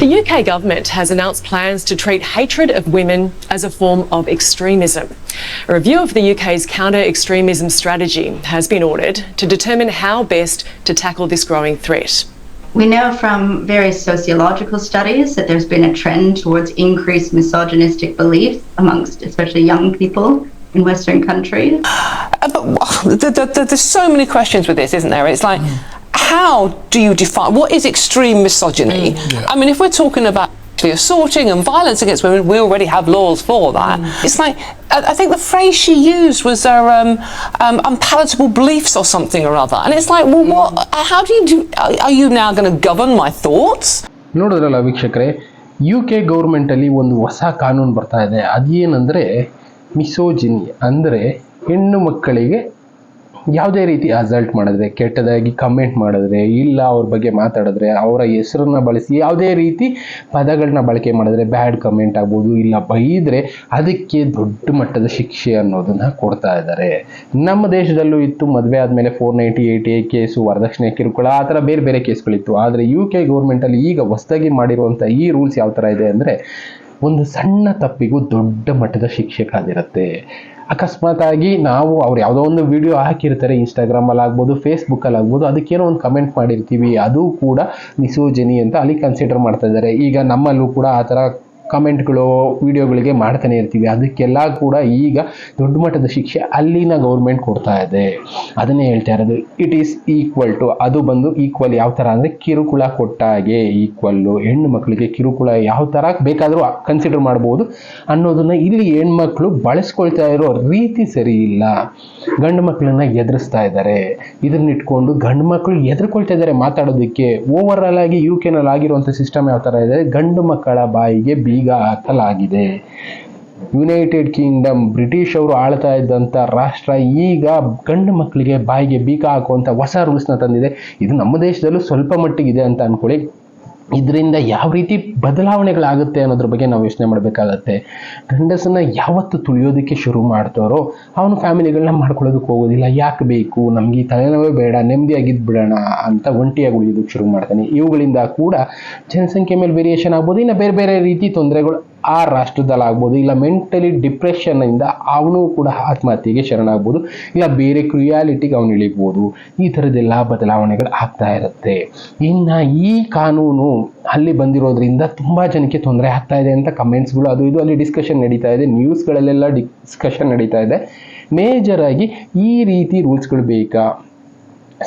The UK government has announced plans to treat hatred of women as a form of extremism. A review of the UK's counter extremism strategy has been ordered to determine how best to tackle this growing threat. We know from various sociological studies that there's been a trend towards increased misogynistic beliefs amongst especially young people in Western countries. Uh, but th- th- th- there's so many questions with this, isn't there? It's like, how do you define what is extreme misogyny? I mean, if we're talking about actually assaulting and violence against women, we already have laws for that. It's like I, I think the phrase she used was uh, um, um, unpalatable beliefs or something or other, and it's like, well, what? uh, How do you do? Are, are you now going to govern my thoughts? ನೋಡಿದ್ರಲ್ಲ ವೀಕ್ಷಕರೇ U K ಗೌರ್ಮೆಂಟಲ್ಲಿ ಒಂದು ಹೊಸ ಕಾನೂನು ಬರ್ತಾ ಇದೆ ಅದೇನೆಂದರೆ ಮಿಸೋಜಿನಿ ಅಂದರೆ ಹೆಣ್ಣು ಮಕ್ಕಳಿಗೆ ಯಾವುದೇ ರೀತಿ ಅಸಲ್ಟ್ ಮಾಡಿದ್ರೆ, ಕೆಟ್ಟದಾಗಿ ಕಮೆಂಟ್ ಮಾಡಿದ್ರೆ, ಇಲ್ಲ ಅವ್ರ ಬಗ್ಗೆ ಮಾತಾಡಿದ್ರೆ, ಅವರ ಹೆಸರನ್ನ ಬಳಸಿ ಯಾವುದೇ ರೀತಿ ಪದಗಳನ್ನ ಬಳಕೆ ಮಾಡಿದ್ರೆ ಬ್ಯಾಡ್ ಕಮೆಂಟ್ ಆಗ್ಬೋದು, ಇಲ್ಲ ಬೈದ್ರೆ ಅದಕ್ಕೆ ದೊಡ್ಡ ಮಟ್ಟದ ಶಿಕ್ಷೆ ಅನ್ನೋದನ್ನ ಕೊಡ್ತಾ ಇದ್ದಾರೆ. ನಮ್ಮ ದೇಶದಲ್ಲೂ ಇತ್ತು, ಮದುವೆ ಆದಮೇಲೆ four ninety eight A case, ವರದಕ್ಷಿಣೆ, ಕಿರುಕುಳ, ಆ ಥರ ಬೇರೆ ಬೇರೆ ಕೇಸ್ಗಳಿತ್ತು. ಆದರೆ ಯು ಕೆ ಗೌರ್ಮೆಂಟಲ್ಲಿ ಈಗ ಹೊಸದಾಗಿ ಮಾಡಿರುವಂಥ ಈ ರೂಲ್ಸ್ ಯಾವ ಥರ ಇದೆ ಅಂದರೆ, ಒಂದು ಸಣ್ಣ ತಪ್ಪಿಗೂ ದೊಡ್ಡ ಮಟ್ಟದ ಶಿಕ್ಷೆ ಕಾದಿರುತ್ತೆ. ಅಕಸ್ಮಾತ್ ಆಗಿ ನಾವು ಅವ್ರು ಯಾವುದೋ ಒಂದು ವಿಡಿಯೋ ಹಾಕಿರ್ತಾರೆ ಇನ್ಸ್ಟಾಗ್ರಾಮಲ್ಲಿ ಆಗ್ಬೋದು ಫೇಸ್ಬುಕ್ಕಲ್ಲಿ ಆಗ್ಬೋದು, ಅದಕ್ಕೇನೋ ಒಂದು ಕಮೆಂಟ್ ಮಾಡಿರ್ತೀವಿ. ಅದು ಕೂಡ ಮಿಸೋಜನಿ ಅಂತ ಅಲ್ಲಿ ಕನ್ಸಿಡರ್ ಮಾಡ್ತಾ ಇದ್ದಾರೆ. ಈಗ ನಮ್ಮಲ್ಲೂ ಕೂಡ ಆ ಥರ ಕಮೆಂಟ್ಗಳು, ವಿಡಿಯೋಗಳಿಗೆ ಮಾಡ್ತಾನೆ ಇರ್ತೀವಿ. ಅದಕ್ಕೆಲ್ಲ ಕೂಡ ಈಗ ದೊಡ್ಡ ಮಟ್ಟದ ಶಿಕ್ಷೆ ಅಲ್ಲಿನ ಗೌರ್ಮೆಂಟ್ ಕೊಡ್ತಾ ಇದೆ. ಅದನ್ನೇ ಹೇಳ್ತಾ ಇರೋದು ಇಟ್ ಈಸ್ ಈಕ್ವಲ್ ಟು ಅದು ಬಂದು ಈಕ್ವಲ್ ಯಾವ ಥರ ಅಂದರೆ ಕಿರುಕುಳ ಕೊಟ್ಟಾಗೆ ಈಕ್ವಲ್ಲು ಹೆಣ್ಣು ಮಕ್ಕಳಿಗೆ ಕಿರುಕುಳ ಯಾವ ಥರ ಬೇಕಾದರೂ ಕನ್ಸಿಡರ್ ಮಾಡ್ಬೋದು ಅನ್ನೋದನ್ನ ಇಲ್ಲಿ ಹೆಣ್ಮಕ್ಳು ಬಳಸ್ಕೊಳ್ತಾ ಇರೋ ರೀತಿ ಸರಿ ಇಲ್ಲ. ಗಂಡು ಮಕ್ಕಳನ್ನ ಎದುರಿಸ್ತಾ ಇದ್ದಾರೆ. ಇದನ್ನಿಟ್ಕೊಂಡು ಗಂಡು ಮಕ್ಕಳು ಎದುರ್ಕೊಳ್ತಾ ಇದ್ದಾರೆ ಮಾತಾಡೋದಕ್ಕೆ. ಓವರ್ ಆಲ್ ಆಗಿ ಯು ಕೆನಲ್ಲಿ ಆಗಿರುವಂಥ ಸಿಸ್ಟಮ್ ಯಾವ ಥರ ಇದೆ? ಗಂಡು ಮಕ್ಕಳ ಬಾಯಿಗೆ ಬೀಗ ಹಾಕಲಾಗಿದೆ. ಯುನೈಟೆಡ್ ಕಿಂಗ್ಡಮ್ ಬ್ರಿಟಿಷ್ ಅವರು ಆಳ್ತಾ ಇದ್ದಂಥ ರಾಷ್ಟ್ರ ಈಗ ಗಂಡು ಮಕ್ಕಳಿಗೆ ಬಾಯಿಗೆ ಬೀಕ ಹಾಕುವಂಥ ಹೊಸ ರೂಲ್ಸ್ನ ತಂದಿದೆ. ಇದು ನಮ್ಮ ದೇಶದಲ್ಲೂ ಸ್ವಲ್ಪ ಮಟ್ಟಿಗಿದೆ ಅಂತ ಅನ್ಕೊಳ್ಳಿ. ಇದರಿಂದ ಯಾವ ರೀತಿ ಬದಲಾವಣೆಗಳಾಗುತ್ತೆ ಅನ್ನೋದ್ರ ಬಗ್ಗೆ ನಾವು ಯೋಚನೆ ಮಾಡಬೇಕಾಗತ್ತೆ. ಗಂಡಸನ್ನ ಯಾವತ್ತು ತುಳಿಯೋದಕ್ಕೆ ಶುರು ಮಾಡ್ತಾರೋ ಅವನು ಫ್ಯಾಮಿಲಿಗಳನ್ನ ಮಾಡ್ಕೊಳ್ಳೋದಕ್ಕೆ ಹೋಗೋದಿಲ್ಲ. ಯಾಕೆ ಬೇಕು? ನಮ್ಗೆ ಈ ತಲೆನೋವೇ ಬೇಡ ನೆಮ್ಮದಿಯಾಗಿದ್ದು ಬಿಡೋಣ ಅಂತ ಒಂಟಿಯಾಗಿ ಉಳಿಯೋದಕ್ಕೆ ಶುರು ಮಾಡ್ತಾನೆ. ಇವುಗಳಿಂದ ಕೂಡ ಜನಸಂಖ್ಯೆ ಮೇಲೆ ವೇರಿಯೇಷನ್ ಆಗ್ಬೋದು, ಇನ್ನು ಬೇರೆ ಬೇರೆ ರೀತಿ ತೊಂದರೆಗಳು ಆ ರಾಷ್ಟ್ರದಲ್ಲಾಗ್ಬೋದು, ಇಲ್ಲ ಮೆಂಟಲಿ ಡಿಪ್ರೆಷನ್ನಿಂದ ಅವನು ಕೂಡ ಆತ್ಮಹತ್ಯೆಗೆ ಶರಣಾಗ್ಬೋದು, ಇಲ್ಲ ಬೇರೆ ಕ್ರಿಯಾಲಿಟಿಗೆ ಅವನು ಇಳಿಬೋದು, ಈ ಥರದ್ದೆಲ್ಲ ಬದಲಾವಣೆಗಳು ಆಗ್ತಾ ಇರುತ್ತೆ. ಇನ್ನು ಈ ಕಾನೂನು ಅಲ್ಲಿ ಬಂದಿರೋದ್ರಿಂದ ತುಂಬ ಜನಕ್ಕೆ ತೊಂದರೆ ಆಗ್ತಾ ಇದೆ ಅಂತ ಕಮೆಂಟ್ಸ್ಗಳು ಅದು ಇದು ಅಲ್ಲಿ ಡಿಸ್ಕಷನ್ ನಡೀತಾ ಇದೆ ನ್ಯೂಸ್ಗಳಲ್ಲೆಲ್ಲ ಡಿಸ್ಕಷನ್ ನಡೀತಾ ಇದೆ. ಮೇಜರ್ ಆಗಿ ಈ ರೀತಿ ರೂಲ್ಸ್ಗಳು ಬೇಕಾ?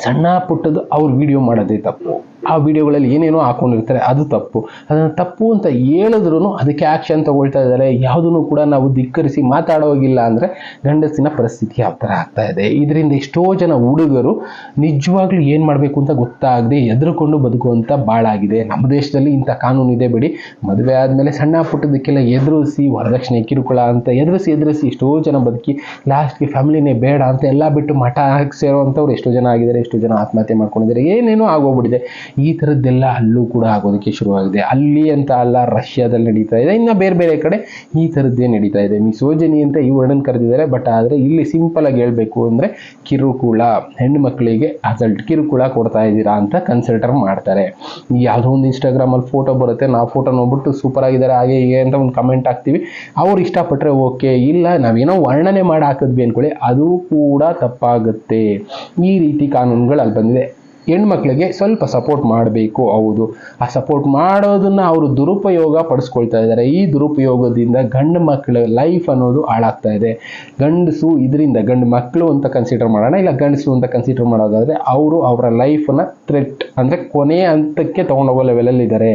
ಸಣ್ಣ ಪುಟ್ಟದು ಅವ್ರು ವಿಡಿಯೋ ಮಾಡೋದೇ ತಪ್ಪು. ಆ ವಿಡಿಯೋಗಳಲ್ಲಿ ಏನೇನೋ ಹಾಕೊಂಡಿರ್ತಾರೆ, ಅದು ತಪ್ಪು. ಅದನ್ನು ತಪ್ಪು ಅಂತ ಹೇಳಿದ್ರು ಅದಕ್ಕೆ ಆ್ಯಕ್ಷನ್ ತಗೊಳ್ತಾ ಇದ್ದಾರೆ. ಯಾವುದನ್ನು ಕೂಡ ನಾವು ಧಿಕ್ಕರಿಸಿ ಮಾತಾಡೋಗಿಲ್ಲ ಅಂದರೆ ಗಂಡಸಿನ ಪರಿಸ್ಥಿತಿ ಆ ಥರ ಆಗ್ತಾ ಇದೆ. ಇದರಿಂದ ಎಷ್ಟೋ ಜನ ಹುಡುಗರು ನಿಜವಾಗ್ಲೂ ಏನು ಮಾಡಬೇಕು ಅಂತ ಗೊತ್ತಾಗದೆ ಎದುರುಕೊಂಡು ಬದುಕುವಂಥ ಬಾಳಾಗಿದೆ. ನಮ್ಮ ದೇಶದಲ್ಲಿ ಇಂಥ ಕಾನೂನು ಇದೆ ಬಿಡಿ. ಮದುವೆ ಆದಮೇಲೆ ಸಣ್ಣ ಪುಟ್ಟದಕ್ಕೆಲ್ಲ ಎದುರಿಸಿ, ವರದಕ್ಷಿಣೆ ಕಿರುಕುಳ ಅಂತ ಎದುರಿಸಿ ಎದುರಿಸಿ ಎಷ್ಟೋ ಜನ ಬದುಕಿ ಲಾಸ್ಟ್ಗೆ ಫ್ಯಾಮಿಲಿನೇ ಬೇಡ ಅಂತ ಎಲ್ಲ ಬಿಟ್ಟು ಮಠ ಹಾಕಿ ಸೇರೋವಂಥವ್ರು ಎಷ್ಟೋ ಜನ ಆಗಿದ್ದಾರೆ, ಎಷ್ಟೋ ಜನ ಆತ್ಮಹತ್ಯೆ ಮಾಡ್ಕೊಂಡಿದ್ದಾರೆ. ಏನೇನೋ ಆಗೋಗ್ಬಿಟ್ಟಿದೆ. ಈ ಥರದ್ದೆಲ್ಲ ಅಲ್ಲೂ ಕೂಡ ಆಗೋದಕ್ಕೆ ಶುರುವಾಗಿದೆ. ಅಲ್ಲಿ ಅಂತ ಅಲ್ಲ, ರಷ್ಯಾದಲ್ಲಿ ನಡೀತಾ ಇದೆ. ಇನ್ನು ಬೇರೆ ಬೇರೆ ಕಡೆ ಈ ಥರದ್ದೇ ನಡೀತಾ ಇದೆ. ಮಿಸೋಜನಿ ಅಂತ ಈ ವರ್ಣನ್ ಕರೆದಿದ್ದಾರೆ, ಬಟ್ ಆದರೆ ಇಲ್ಲಿ ಸಿಂಪಲ್ ಆಗಿ ಹೇಳಬೇಕು ಅಂದರೆ ಕಿರುಕುಳ ಹೆಣ್ಣು ಮಕ್ಕಳಿಗೆ ಅಸಲ್ಟ್ ಕಿರುಕುಳ ಕೊಡ್ತಾ ಇದ್ದೀರಾ ಅಂತ ಕನ್ಸಿಡರ್ ಮಾಡ್ತಾರೆ. ಯಾವುದೋ ಒಂದು ಇನ್ಸ್ಟಾಗ್ರಾಮಲ್ಲಿ ಫೋಟೋ ಬರುತ್ತೆ, ನಾವು ಫೋಟೋ ನೋಡ್ಬಿಟ್ಟು ಸೂಪರ್ ಆಗಿದ್ದಾರೆ, ಹಾಗೆ ಹೀಗೆ ಅಂತ ಒಂದು ಕಮೆಂಟ್ ಹಾಕ್ತೀವಿ. ಅವ್ರು ಇಷ್ಟಪಟ್ಟರೆ ಓಕೆ ಇಲ್ಲ, ನಾವೇನೋ ವರ್ಣನೆ ಮಾಡಿ ಹಾಕಿದ್ವಿ ಅಂದ್ಕೊಳ್ಳಿ ಅದು ಕೂಡ ತಪ್ಪಾಗುತ್ತೆ. ಈ ರೀತಿ ಕಾನೂನುಗಳು ಅಲ್ಲಿ ಬಂದಿದೆ. ಹೆಣ್ಮಕ್ಳಿಗೆ ಸ್ವಲ್ಪ ಸಪೋರ್ಟ್ ಮಾಡಬೇಕು, ಹೌದು. ಆ ಸಪೋರ್ಟ್ ಮಾಡೋದನ್ನ ಅವರು ದುರುಪಯೋಗ ಪಡಿಸ್ಕೊಳ್ತಾ ಇದ್ದಾರೆ. ಈ ದುರುಪಯೋಗದಿಂದ ಗಂಡು ಮಕ್ಕಳ ಲೈಫ್ ಅನ್ನೋದು ಹಾಳಾಗ್ತಾ ಇದೆ. ಗಂಡಸು ಇದರಿಂದ ಗಂಡು ಮಕ್ಕಳು ಅಂತ ಕನ್ಸಿಡರ್ ಮಾಡೋಣ, ಇಲ್ಲ ಗಂಡಸು ಅಂತ ಕನ್ಸಿಡರ್ ಮಾಡೋದಾದ್ರೆ ಅವರು ಅವರ ಲೈಫನ್ನ ಥ್ರೆಟ್ ಅಂದರೆ ಕೊನೆಯ ಹಂತಕ್ಕೆ ತೊಗೊಂಡೋಗೋ ಲೆವೆಲಲ್ಲಿದ್ದಾರೆ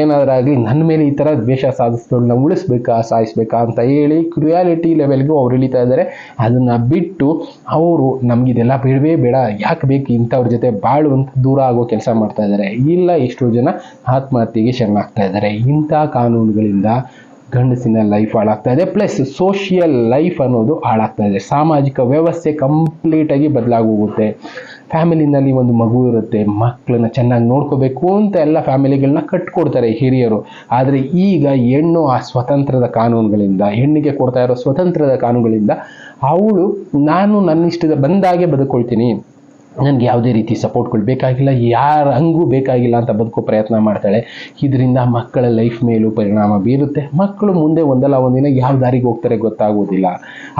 ಏನಾದ್ರಾಗಲಿ ನನ್ನ ಮೇಲೆ ಈ ಥರ ದ್ವೇಷ ಸಾಧಿಸ್ದವ್ಳನ್ನ ಉಳಿಸ್ಬೇಕಾ, ಸಾಯಿಸ್ಬೇಕಾ ಅಂತ ಹೇಳಿ ಕ್ರಿಯಾಲಿಟಿ ಲೆವೆಲ್ಗೂ ಅವ್ರು ಇಳಿತಾ ಇದ್ದಾರೆ. ಅದನ್ನು ಬಿಟ್ಟು ಅವರು ನಮಗಿದೆಲ್ಲ ಬೇಡವೇ ಬೇಡ, ಯಾಕೆ ಬೇಕು ಇಂಥವ್ರ ಜೊತೆ ಬಾಳುವಂತ ದೂರ ಆಗೋ ಕೆಲಸ ಮಾಡ್ತಾ ಇದ್ದಾರೆ. ಇಲ್ಲ, ಎಷ್ಟೋ ಜನ ಆತ್ಮಹತ್ಯೆಗೆ ಶರಣಾಗ್ತಾ ಇದ್ದಾರೆ. ಇಂಥ ಕಾನೂನುಗಳಿಂದ ಗಂಡಸಿನ ಲೈಫ್ ಹಾಳಾಗ್ತಾ ಇದೆ. ಪ್ಲಸ್ ಸೋಷಿಯಲ್ ಲೈಫ್ ಅನ್ನೋದು ಹಾಳಾಗ್ತಾ ಇದೆ. ಸಾಮಾಜಿಕ ವ್ಯವಸ್ಥೆ ಕಂಪ್ಲೀಟಾಗಿ ಬದಲಾಗೋಗುತ್ತೆ. ಫ್ಯಾಮಿಲಿನಲ್ಲಿ ಒಂದು ಮಗು ಇರುತ್ತೆ. ಮಕ್ಕಳನ್ನ ಚೆನ್ನಾಗಿ ನೋಡ್ಕೋಬೇಕು ಅಂತ ಎಲ್ಲ ಫ್ಯಾಮಿಲಿಗಳನ್ನ ಕಟ್ಕೊಡ್ತಾರೆ ಹಿರಿಯರು. ಆದರೆ ಈಗ ಹೆಣ್ಣು ಆ ಸ್ವತಂತ್ರದ ಕಾನೂನುಗಳಿಂದ, ಹೆಣ್ಣಿಗೆ ಕೊಡ್ತಾ ಇರೋ ಸ್ವತಂತ್ರದ ಕಾನೂನುಗಳಿಂದ, ಅವಳು ನಾನು ನನ್ನ ಇಷ್ಟದ ಬಂದಾಗೆ ಬದುಕೊಳ್ತೀನಿ. ನನಗೆ ಯಾವುದೇ ರೀತಿ ಸಪೋರ್ಟ್ಗಳು ಬೇಕಾಗಿಲ್ಲ, ಯಾರ ಹಂಗೂ ಬೇಕಾಗಿಲ್ಲ ಅಂತ ಬದುಕೋ ಪ್ರಯತ್ನ ಮಾಡ್ತಾಳೆ. ಇದರಿಂದ ಮಕ್ಕಳ ಲೈಫ್ ಮೇಲೂ ಪರಿಣಾಮ ಬೀರುತ್ತೆ. ಮಕ್ಕಳು ಮುಂದೆ ಒಂದಲ್ಲ ಒಂದಿನ ಯಾವ ದಾರಿಗೆ ಹೋಗ್ತಾರೆ ಗೊತ್ತಾಗೋದಿಲ್ಲ.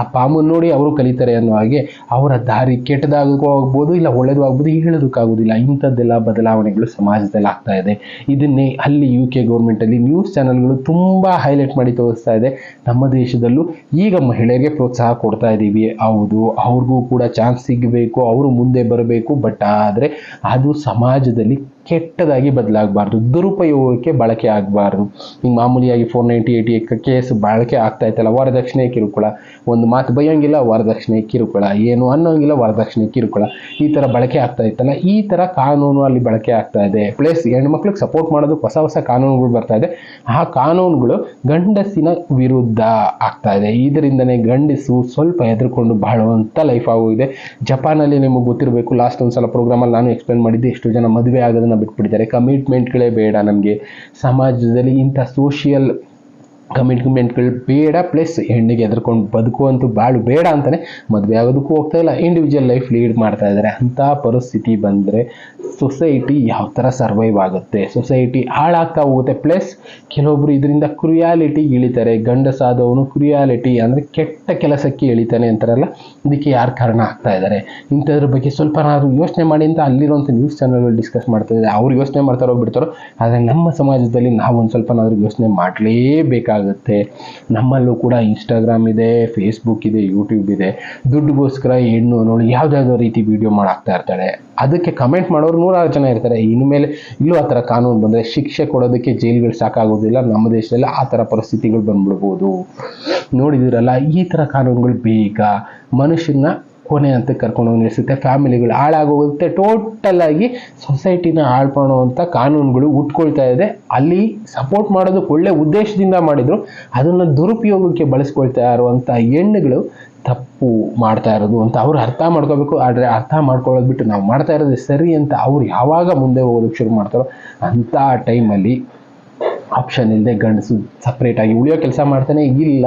ಆ ಪಾಮನ್ನು ನೋಡಿ ಅವರು ಕಲಿತಾರೆ ಅನ್ನೋ ಹಾಗೆ ಅವರ ದಾರಿ ಕೆಟ್ಟದಾಗೂ ಆಗ್ಬೋದು, ಇಲ್ಲ ಒಳ್ಳೆಯದು ಆಗ್ಬೋದು ಹೇಳೋದಕ್ಕಾಗೋದಿಲ್ಲ ಇಂಥದ್ದೆಲ್ಲ ಬದಲಾವಣೆಗಳು ಸಮಾಜದಲ್ಲಿ ಆಗ್ತಾ ಇದೆ. ಇದನ್ನೇ ಅಲ್ಲಿ ಯು ಕೆ ಗೌರ್ಮೆಂಟಲ್ಲಿ ನ್ಯೂಸ್ ಚಾನಲ್ಗಳು ತುಂಬ ಹೈಲೈಟ್ ಮಾಡಿ ತೋರಿಸ್ತಾ ಇದೆ. ನಮ್ಮ ದೇಶದಲ್ಲೂ ಈಗ ಮಹಿಳೆಯರಿಗೆ ಪ್ರೋತ್ಸಾಹ ಕೊಡ್ತಾ ಇದ್ದೀವಿ ಹೌದು, ಅವ್ರಿಗೂ ಕೂಡ ಚಾನ್ಸ್ ಸಿಗಬೇಕು. ಅವರು ಮುಂದೆ ಬರಬೇಕು ಬಟ್ ಆದರೆ ಅದು ಸಮಾಜದಲ್ಲಿ ಕೆಟ್ಟದಾಗಿ ಬದಲಾಗಬಾರ್ದು, ದುರುಪಯೋಗಕ್ಕೆ ಬಳಕೆ ಆಗಬಾರ್ದು. ಹಿಂಗೆ ಮಾಮೂಲಿಯಾಗಿ ಫೋರ್ ನೈಂಟಿ ಏಯ್ಟಿ ಕೇಸ್ ಬಳಕೆ ಆಗ್ತಾ ಇತ್ತಲ್ಲ, ವರದಕ್ಷಿಣೆ ಕಿರುಕುಳ. ಒಂದು ಮಾತು ಬೈಯೋಂಗಿಲ್ಲ, ವರದಕ್ಷಿಣೆ ಕಿರುಕುಳ. ಏನು ಅನ್ನೋಂಗಿಲ್ಲ, ವರದಕ್ಷಿಣೆ ಕಿರುಕುಳ. ಈ ಥರ ಬಳಕೆ ಆಗ್ತಾ ಇತ್ತಲ್ಲ, ಈ ಥರ ಕಾನೂನು ಅಲ್ಲಿ ಬಳಕೆ ಆಗ್ತಾ ಇದೆ. ಪ್ಲಸ್ ಹೆಣ್ಮಕ್ಳಿಗೆ ಸಪೋರ್ಟ್ ಮಾಡೋದಕ್ಕೆ ಹೊಸ ಹೊಸ ಕಾನೂನುಗಳು ಬರ್ತಾ ಇದೆ. ಆ ಕಾನೂನುಗಳು ಗಂಡಸಿನ ವಿರುದ್ಧ ಆಗ್ತಾ ಇದೆ. ಇದರಿಂದನೇ ಗಂಡಸು ಸ್ವಲ್ಪ ಹೆದರ್ಕೊಂಡು ಬಾಳುವಂಥ ಲೈಫ್ ಆಗೋಗಿದೆ. ಜಪಾನಲ್ಲಿ ನಿಮಗೆ ಗೊತ್ತಿರಬೇಕು ಲಾಸ್ಟ್ ಒಂದು ಸಲ ಪ್ರೋಗ್ರಾಮಲ್ಲಿ ನಾನು ಎಕ್ಸ್ಪ್ಲೇನ್ ಮಾಡಿದ್ದೆ, ಎಷ್ಟು ಜನ ಮದುವೆ ಆಗೋದನ್ನ ಬಿಟ್ಬಿಟ್ಟಿದ್ದಾರೆ. ಕಮಿಟ್ಮೆಂಟ್ಗಳೇ ಬೇಡ ನಮಗೆ. ಸಮಾಜದಲ್ಲಿ ಇಂಥ ಸೋಷಿಯಲ್ ಕಮಿಟ್ಮೆಂಟ್ಗಳು ಬೇಡ ಪ್ಲಸ್ ಹೆಣ್ಣಿಗೆ ಎದ್ರಕೊಂಡು ಬದುಕುವಂತೂ ಬಾಳು ಬೇಡ ಅಂತಲೇ ಮದುವೆ ಆಗೋದಕ್ಕೂ ಹೋಗ್ತಾ ಇಲ್ಲ. ಇಂಡಿವಿಜುವಲ್ ಲೈಫ್ ಲೀಡ್ ಮಾಡ್ತಾ ಇದ್ದಾರೆ. ಅಂಥ ಪರಿಸ್ಥಿತಿ ಬಂದರೆ ಸೊಸೈಟಿ ಯಾವ ಥರ ಸರ್ವೈವ್ ಆಗುತ್ತೆ? ಸೊಸೈಟಿ ಹಾಳಾಗ್ತಾ ಹೋಗುತ್ತೆ. ಪ್ಲಸ್ ಕೆಲವೊಬ್ರು ಇದರಿಂದ ಕ್ರಿಯಾಲಿಟಿ ಇಳಿತಾರೆ. ಗಂಡಸಾದವನು ಕ್ರಿಯಾಲಿಟಿ ಅಂದರೆ ಕೆಟ್ಟ ಕೆಲಸಕ್ಕೆ ಇಳಿತಾನೆ ಅಂತಾರಲ್ಲ, ಇದಕ್ಕೆ ಯಾರು ಕಾರಣ ಆಗ್ತಾ ಇದ್ದಾರೆ? ಇಂಥದ್ರ ಬಗ್ಗೆ ಸ್ವಲ್ಪ ನಾವು ಯೋಚನೆ ಮಾಡಿ ಅಂತ ಅಲ್ಲಿರುವಂಥ ನ್ಯೂಸ್ ಚಾನಲ್ಗಳು ಡಿಸ್ಕಸ್ ಮಾಡ್ತಾ ಇದ್ದಾರೆ. ಅವ್ರು ಯೋಚನೆ ಮಾಡ್ತಾರೋ ಬಿಡ್ತಾರೋ, ಆದರೆ ನಮ್ಮ ಸಮಾಜದಲ್ಲಿ ನಾವು ಒಂದು ಸ್ವಲ್ಪನಾದ್ರೂ ಯೋಚನೆ ಮಾಡಲೇಬೇಕಾಗುತ್ತೆ. ನಮ್ಮಲ್ಲೂ ಕೂಡ ಇನ್ಸ್ಟಾಗ್ರಾಮ್ ಇದೆ ಫೇಸ್ಬುಕ್ ಇದೆ ಯೂಟ್ಯೂಬ್ ಇದೆ. ದುಡ್ಡುಗೋಸ್ಕರ ಹೆಣ್ಣು ನೋಡಿ ಯಾವುದಾದ್ರೂ ರೀತಿ ವಿಡಿಯೋ ಮಾಡಾಕ್ತಾ ಇರ್ತಾಳೆ. ಅದಕ್ಕೆ ಕಮೆಂಟ್ ಮಾಡೋರು ನೂರಾರು ಜನ ಇರ್ತಾರೆ. ಇನ್ಮೇಲೆ ಇಲ್ಲೂ ಆ ಥರ ಕಾನೂನು ಬಂದರೆ ಶಿಕ್ಷೆ ಕೊಡೋದಕ್ಕೆ ಜೈಲ್ಗಳು ಸಾಕಾಗೋದಿಲ್ಲ. ನಮ್ಮ ದೇಶದಲ್ಲಿ ಆ ಥರ ಪರಿಸ್ಥಿತಿಗಳು ಬಂದ್ಬಿಡ್ಬೋದು. ನೋಡಿದಿರಲ್ಲ ಈ ಥರ ಕಾನೂನುಗಳು ಬೇಗ ಮನುಷ್ಯನ ಕೊನೆ ಅಂತ ಕರ್ಕೊಂಡು ಹೋಗಿ ನಿಲ್ಲಿಸುತ್ತೆ ಫ್ಯಾಮಿಲಿಗಳು ಹಾಳಾಗೋಗುತ್ತೆ ಟೋಟಲಾಗಿ ಸೊಸೈಟಿನ ಹಾಳು ಅಂತ ಕಾನೂನುಗಳು ಉಟ್ಕೊಳ್ತಾ ಇದೆ. ಅಲ್ಲಿ ಸಪೋರ್ಟ್ ಮಾಡೋದಕ್ಕೆ ಒಳ್ಳೆ ಉದ್ದೇಶದಿಂದ ಮಾಡಿದ್ರು. ಅದನ್ನು ದುರುಪಯೋಗಕ್ಕೆ ಬಳಸ್ಕೊಳ್ತಾ ಇರುವಂಥ ಹೆಣ್ಣುಗಳು ತಪ್ಪು ಮಾಡ್ತಾ ಇರೋದು ಅಂತ ಅವ್ರು ಅರ್ಥ ಮಾಡ್ಕೋಬೇಕು. ಆದರೆ ಅರ್ಥ ಮಾಡ್ಕೊಳ್ಳೋದು ಬಿಟ್ಟು ನಾವು ಮಾಡ್ತಾ ಇರೋದು ಸರಿ ಅಂತ ಅವ್ರು ಯಾವಾಗ ಮುಂದೆ ಹೋಗೋದಕ್ಕೆ ಶುರು ಮಾಡ್ತಾರೋ ಅಂಥ ಟೈಮಲ್ಲಿ ಆಪ್ಷನ್ ಇಲ್ಲದೆ ಗಂಡಸು ಸಪ್ರೇಟಾಗಿ ಉಳಿಯೋ ಕೆಲಸ ಮಾಡ್ತಾನೆ, ಇಲ್ಲ.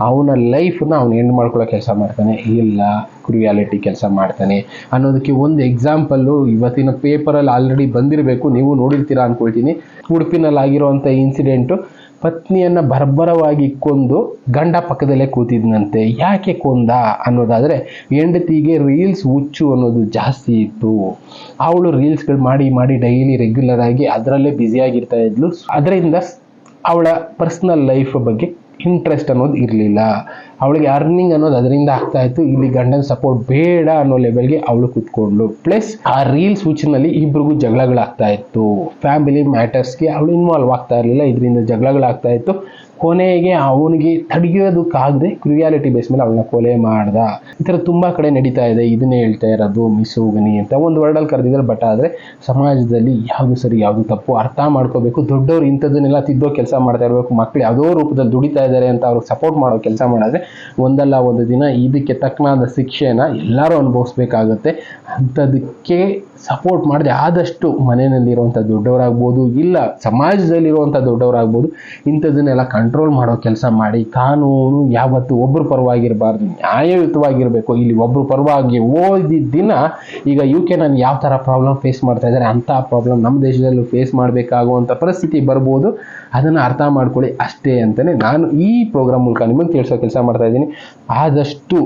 ಅವನ ಲೈಫನ್ನ ಅವ್ನು ಎಂಡ್ ಮಾಡ್ಕೊಳ್ಳೋ ಕೆಲಸ ಮಾಡ್ತಾನೆ, ಇಲ್ಲ. ಕ್ರಿಯಾಲಿಟಿ ಕೆಲಸ ಮಾಡ್ತಾನೆ. ಅನ್ನೋದಕ್ಕೆ ಒಂದು ಎಕ್ಸಾಂಪಲ್ಲು ಇವತ್ತಿನ ಪೇಪರಲ್ಲಿ ಆಲ್ರೆಡಿ ಬಂದಿರಬೇಕು. ನೀವು ನೋಡಿರ್ತೀರಾ ಅಂದ್ಕೊಳ್ತೀನಿ ಉಡುಪಿನಲ್ಲಿ ಆಗಿರುವಂಥ ಇನ್ಸಿಡೆಂಟು ಪತ್ನಿಯನ್ನು ಬರ್ಬರವಾಗಿ ಕೊಂದು ಗಂಡ ಪಕ್ಕದಲ್ಲೇ ಕೂತಿದ್ನಂತೆ. ಯಾಕೆ ಕೊಂದ ಅನ್ನೋದಾದರೆ ಹೆಂಡತಿಗೆ ರೀಲ್ಸ್ ಹುಚ್ಚು ಅನ್ನೋದು ಜಾಸ್ತಿ ಇತ್ತು. ಅವಳು ರೀಲ್ಸ್ಗಳು ಮಾಡಿ ಮಾಡಿ ಡೈಲಿ ರೆಗ್ಯುಲರ್ ಆಗಿ ಅದರಲ್ಲೇ ಬ್ಯುಸಿಯಾಗಿರ್ತಾ ಇದ್ಲು. ಅದರಿಂದ ಅವಳ ಪರ್ಸ್ನಲ್ ಲೈಫ್ ಬಗ್ಗೆ ಇಂಟ್ರೆಸ್ಟ್ ಅನ್ನೋದು ಇರಲಿಲ್ಲ. ಅವಳಿಗೆ ಅರ್ನಿಂಗ್ ಅನ್ನೋದು ಅದರಿಂದ ಆಗ್ತಾ ಇತ್ತು. ಇಲ್ಲಿ ಗಂಡನ ಸಪೋರ್ಟ್ ಬೇಡ ಅನ್ನೋ ಲೆವೆಲ್ಗೆ ಅವಳು ಕೂತ್ಕೊಂಡ್ಳು. ಪ್ಲಸ್ ಆ ರೀಲ್ಸ್ ಹುಚ್ಚಿನಲ್ಲಿ ಇಬ್ರಿಗೂ ಜಗಳಗಳಾಗ್ತಾ ಇತ್ತು. ಫ್ಯಾಮಿಲಿ ಮ್ಯಾಟರ್ಸ್ಗೆ ಅವಳು ಇನ್ವಾಲ್ವ್ ಆಗ್ತಾ ಇರಲಿಲ್ಲ. ಇದರಿಂದ ಜಗಳಗಳಾಗ್ತಾ ಇತ್ತು. ಕೊನೆಗೆ ಅವನಿಗೆ ತಡೆಯೋದಕ್ಕಾಗದೆ ಕ್ರಿಯಾಲಿಟಿ ಬೇಸ್ ಮೇಲೆ ಅವಳನ್ನ ಕೊಲೆ ಮಾಡ್ದ. ಈ ಥರ ತುಂಬ ಕಡೆ ನಡೀತಾ ಇದೆ. ಇದನ್ನೇ ಹೇಳ್ತಾ ಇರೋದು ಮಿಸೋಗನಿ ಅಂತ ಒಂದು ವರ್ಡಲ್ಲಿ ಕರೆದಿದ್ದಾರೆ. ಬಟ್ ಆದರೆ ಸಮಾಜದಲ್ಲಿ ಯಾವುದು ಸರಿ, ಯಾವುದು ತಪ್ಪು ಅರ್ಥ ಮಾಡ್ಕೋಬೇಕು. ದೊಡ್ಡವರು ಇಂಥದ್ದನ್ನೆಲ್ಲ ತಿದ್ದೋ ಕೆಲಸ ಮಾಡ್ತಾ ಇರಬೇಕು. ಮಕ್ಕಳು ಯಾವುದೋ ರೂಪದಲ್ಲಿ ದುಡಿತಾ ಇದ್ದಾರೆ ಅಂತ ಅವ್ರಿಗೆ ಸಪೋರ್ಟ್ ಮಾಡೋ ಕೆಲಸ ಮಾಡಿದ್ರೆ ಒಂದಲ್ಲ ಒಂದು ದಿನ ಇದಕ್ಕೆ ತಕ್ಕನಾದ ಶಿಕ್ಷೆನ ಎಲ್ಲರೂ ಅನುಭವಿಸ್ಬೇಕಾಗತ್ತೆ. ಅಂಥದಕ್ಕೆ ಸಪೋರ್ಟ್ ಮಾಡದೆ ಆದಷ್ಟು ಮನೆಯಲ್ಲಿರುವಂಥ ದೊಡ್ಡವರಾಗ್ಬೋದು, ಇಲ್ಲ ಸಮಾಜದಲ್ಲಿರುವಂಥ ದೊಡ್ಡವರಾಗ್ಬೋದು, ಇಂಥದ್ದನ್ನೆಲ್ಲ ಕಂಟ್ರೋಲ್ ಮಾಡೋ ಕೆಲಸ ಮಾಡಿ, ಕಾನೂನು ಯಾವತ್ತು ಒಬ್ಬರು ಪರವಾಗಿರಬಾರ್ದು, ನ್ಯಾಯಯುತವಾಗಿರಬೇಕು. ಇಲ್ಲಿ ಒಬ್ಬರು ಪರವಾಗಿ ಓದಿದ ದಿನ ಈಗ ಯು ಕೆ ನಾನು ಯಾವ ಥರ ಪ್ರಾಬ್ಲಮ್ ಫೇಸ್ ಮಾಡ್ತಾ ಇದ್ದಾರೆ, ಅಂಥ ಪ್ರಾಬ್ಲಮ್ ನಮ್ಮ ದೇಶದಲ್ಲೂ ಫೇಸ್ ಮಾಡಬೇಕಾಗುವಂಥ ಪರಿಸ್ಥಿತಿ ಬರ್ಬೋದು. ಅದನ್ನು ಅರ್ಥ ಮಾಡ್ಕೊಳ್ಳಿ ಅಷ್ಟೇ ಅಂತಲೇ ನಾನು ಈ ಪ್ರೋಗ್ರಾಮ್ ಮೂಲಕ ನಿಮಗೆ ತಿಳಿಸೋ ಕೆಲಸ ಮಾಡ್ತಾ ಇದ್ದೀನಿ. ಆದಷ್ಟು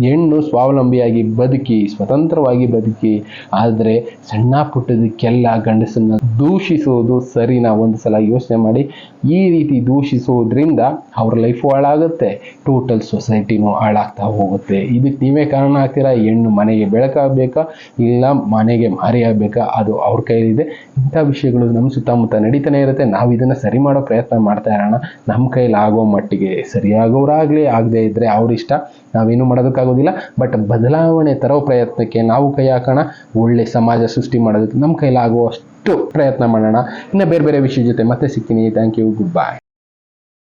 ಹೆಣ್ಣು ಸ್ವಾವಲಂಬಿಯಾಗಿ ಬದುಕಿ, ಸ್ವತಂತ್ರವಾಗಿ ಬದುಕಿ, ಆದರೆ ಸಣ್ಣ ಪುಟ್ಟದಕ್ಕೆಲ್ಲ ಗಂಡಸನ್ನ ದೂಷಿಸೋದು ಸರಿನಾ ಒಂದು ಸಲ ಯೋಚನೆ ಮಾಡಿ. ಈ ರೀತಿ ದೂಷಿಸುವುದರಿಂದ ಅವ್ರ ಲೈಫು ಹಾಳಾಗುತ್ತೆ ಟೋಟಲ್ ಸೊಸೈಟಿನೂ ಹಾಳಾಗ್ತಾ ಹೋಗುತ್ತೆ. ಇದಕ್ಕೆ ನೀವೇ ಕಾರಣ ಆಗ್ತೀರಾ? ಹೆಣ್ಣು ಮನೆಗೆ ಬೆಳಕಾಗಬೇಕಾ? ಇಲ್ಲ ಮನೆಗೆ ಮಾರಿಯಾಗಬೇಕಾ? ಅದು ಅವ್ರ ಕೈಲಿದೆ. ಇಂಥ ವಿಷಯಗಳು ನಮ್ಮ ಸುತ್ತಮುತ್ತ ನಡೀತಾನೆ ಇರುತ್ತೆ. ನಾವು ಇದನ್ನು ಸರಿ ಮಾಡೋ ಪ್ರಯತ್ನ ಮಾಡ್ತಾ ಇರೋಣ. ನಮ್ಮ ಕೈಲಿ ಆಗೋ ಮಟ್ಟಿಗೆ ಸರಿಯಾಗೋರಾಗಲಿ, ಆಗದೇ ಇದ್ದರೆ ಅವ್ರಿಷ್ಟ. ನಾವೇನು ಮಾಡೋದಕ್ಕಾಗೋದಿಲ್ಲ ಬಟ್ ಬದಲಾವಣೆ ತರೋ ಪ್ರಯತ್ನಕ್ಕೆ ನಾವು ಕೈ ಹಾಕೋಣ, ಒಳ್ಳೆ ಸಮಾಜ ಸೃಷ್ಟಿ ಮಾಡೋದಕ್ಕೆ ನಮ್ಮ ಕೈಲಾಗುವಷ್ಟು ಪ್ರಯತ್ನ ಮಾಡೋಣ. ಇನ್ನು ಬೇರೆ ಬೇರೆ ವಿಷಯ ಜೊತೆ ಮತ್ತೆ ಸಿಗ್ತೀನಿ. Thank you good bye